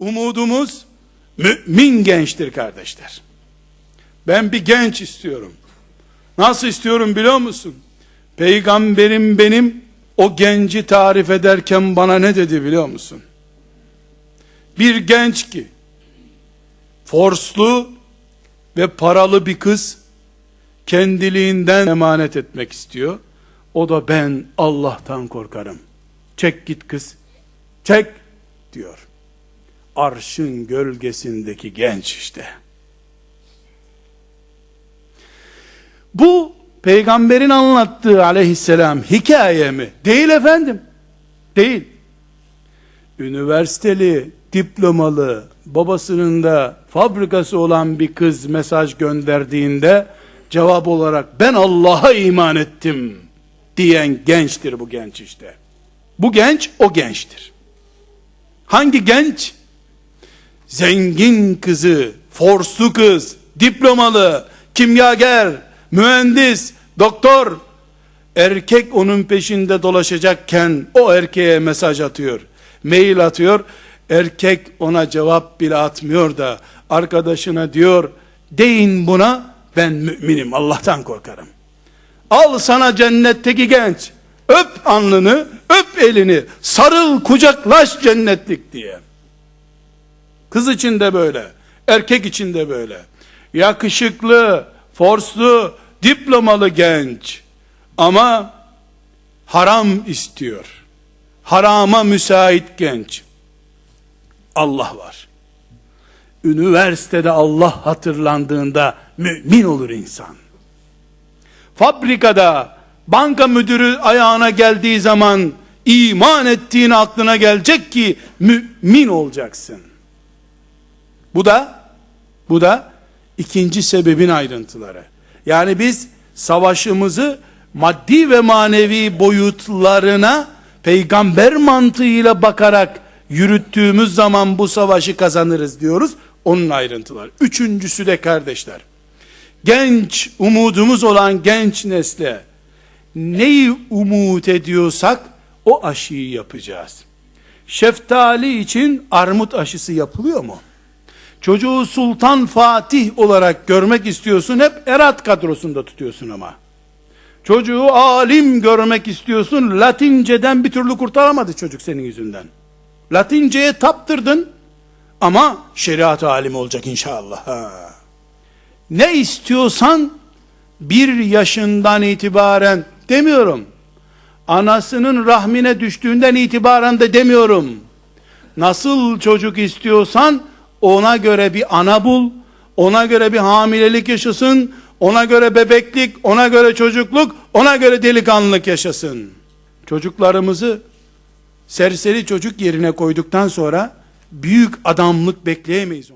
Umudumuz mümin gençtir kardeşler. Ben bir genç istiyorum. Nasıl istiyorum biliyor musun? Peygamberim benim o genci tarif ederken bana ne dedi biliyor musun? Bir genç ki forslu ve paralı bir kız kendiliğinden emanet etmek istiyor. O da ben Allah'tan korkarım. Çek git kız. Çek diyor. Arşın gölgesindeki genç işte. Bu peygamberin anlattığı aleyhisselam hikaye mi? Değil efendim. Değil. Üniversiteli, diplomalı, babasının da fabrikası olan bir kız mesaj gönderdiğinde cevap olarak ben Allah'a iman ettim diyen gençtir bu genç işte. Bu genç o gençtir. Hangi genç? Zengin kızı, forslu kız, diplomalı, kimyager, mühendis, doktor, erkek onun peşinde dolaşacakken o erkeğe mesaj atıyor, mail atıyor, erkek ona cevap bile atmıyor da arkadaşına diyor, deyin buna ben müminim Allah'tan korkarım. Al sana cennetteki genç, öp alnını, öp elini, sarıl kucaklaş cennetlik diye. Kız için de böyle, erkek için de böyle. Yakışıklı, forslu, diplomalı genç ama haram istiyor. Harama müsait genç. Allah var. Üniversitede Allah hatırlandığında mümin olur insan. Fabrikada banka müdürü ayağına geldiği zaman iman ettiğin aklına gelecek ki mümin olacaksın. Bu da bu da ikinci sebebin ayrıntıları. Yani biz savaşımızı maddi ve manevi boyutlarına peygamber mantığıyla bakarak yürüttüğümüz zaman bu savaşı kazanırız diyoruz. Onun ayrıntıları. Üçüncüsü de kardeşler. Genç, umudumuz olan genç nesle neyi umut ediyorsak o aşıyı yapacağız. Şeftali için armut aşısı yapılıyor mu? Çocuğu Sultan Fatih olarak görmek istiyorsun hep Erat kadrosunda tutuyorsun ama. Çocuğu alim görmek istiyorsun Latinceden bir türlü kurtaramadı çocuk senin yüzünden. Latinceye taptırdın ama şeriat alimi olacak inşallah. Ha. Ne istiyorsan bir yaşından itibaren demiyorum. Anasının rahmine düştüğünden itibaren de demiyorum. Nasıl çocuk istiyorsan ona göre bir ana bul, ona göre bir hamilelik yaşasın, ona göre bebeklik, ona göre çocukluk, ona göre delikanlılık yaşasın. Çocuklarımızı serseri çocuk yerine koyduktan sonra büyük adamlık bekleyemeyiz.